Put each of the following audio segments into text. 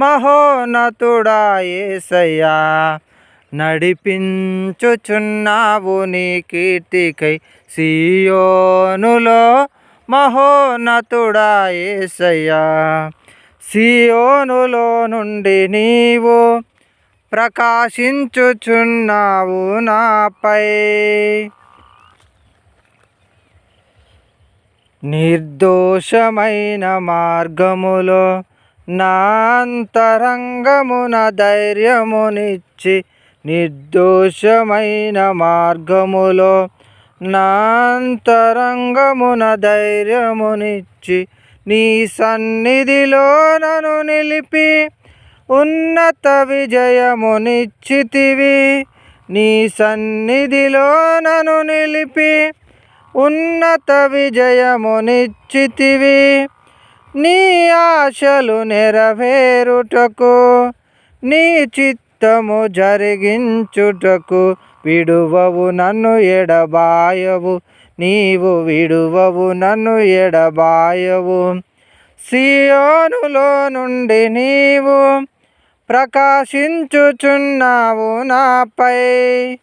మహోన్నతుడా ఏసయ్యా నడిపించుచున్నావు నీ కీర్తికై సియోనులో మహోన్నతుడా ఏసయ్యా సియోనులో నుండి నీవు ప్రకాశించుచున్నావు నాపై. నిర్దోషమైన మార్గములో నాంతరంగమున ధైర్యమునిచ్చి నిర్దోషమైన మార్గములో నాంతరంగమున ధైర్యమునిచ్చి నీ సన్నిధిలో నన్ను నిలిపి ఉన్నత విజయమునిచ్చితివి. నీ సన్నిధిలో నన్ను నిలిపి ఉన్నత విజయమునిచ్చితివి. నీ ఆశలు నెరవేరుటకు నీ చిత్తము జరిగించుటకు విడువవు నన్ను ఎడబాయవు. నీవు విడువవు నన్ను ఎడబాయవు. సియోనులో నుండి నీవు ప్రకాశించుచున్నావు నాపై.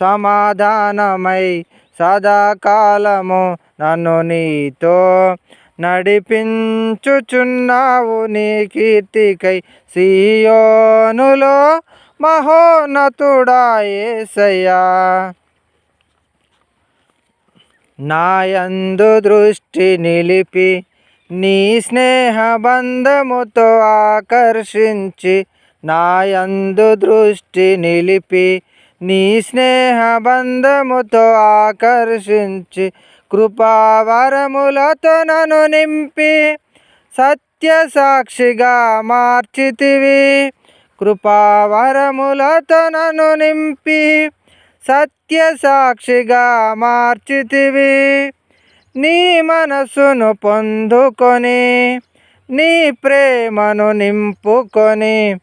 సమాధానమై సదాకాలము నన్ను నీతో నడిపించుచున్నావు నీ కీర్తికై సీయోనులో మహోన్నతుడా ఏసయ్యా. నాయందు దృష్టి నిలిపి నీ స్నేహ బంధముతో ఆకర్షించి నాయందు దృష్టి నిలిపి నీ స్నేహ బంధముతో ఆకర్షించి కృపావరములతో నన్ను నింపి సత్య సాక్షిగా మార్చితివి. కృపావరములతో నన్ను నింపి సత్య సాక్షిగా మార్చితివి. నీ మనసును పొందుకొని నీ ప్రేమను నింపుకొని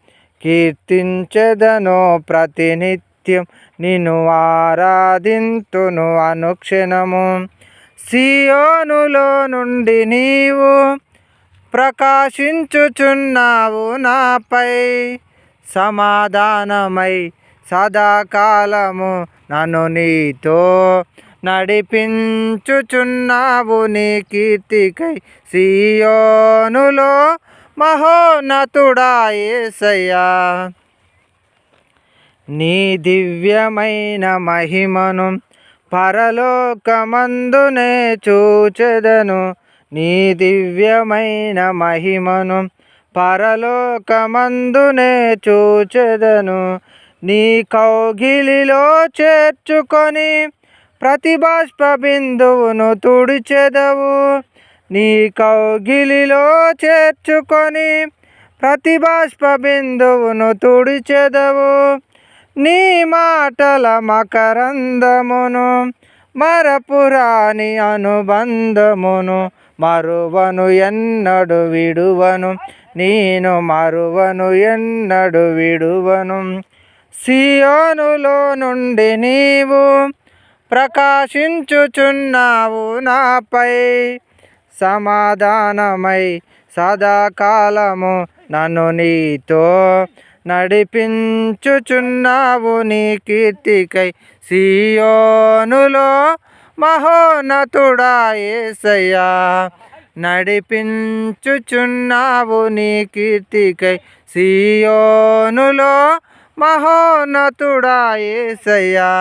కీర్తించదను ప్రతినిత్యం. నిన్ను ఆరాధింతును అనుక్షణము. సియోనులో నుండి నీవు ప్రకాశించుచున్నావు నాపై. సమాధానమై సదాకాలము నన్ను నీతో నడిపించుచున్నావు నీ కీర్తికై. సియోనులో మహోన్నతుడా ఏసయ్యా నీ దివ్యమైన మహిమను పరలోకమందునే చూచెదను నీ దివ్యమైన మహిమను. పరలోకమందునే చూచెదను నీ కౌగిలిలో చేర్చుకొని ప్రతిబాష్ప బిందువును తుడిచెదవు. నీ కౌగిలిలో చేర్చుకొని ప్రతిబాష్ప బిందువును తుడిచెదవు. నీ మాటల మకరందమును మరపురాని అనుబంధమును మరువను ఎన్నడు విడువను నేను మరువను ఎన్నడు విడువను. సియోనులో నుండి నీవు ప్రకాశించుచున్నావు నాపై సమాధానమై సదాకాలము నన్ను నీతో నడిపించుచున్నావు నీ కీర్తికై సియోనులో మహోన్నతుడా ఏసయ్యా. నడిపించుచున్నావు నీ కీర్తికై సియోనులో మహోన్నతుడా ఏసయ్యా.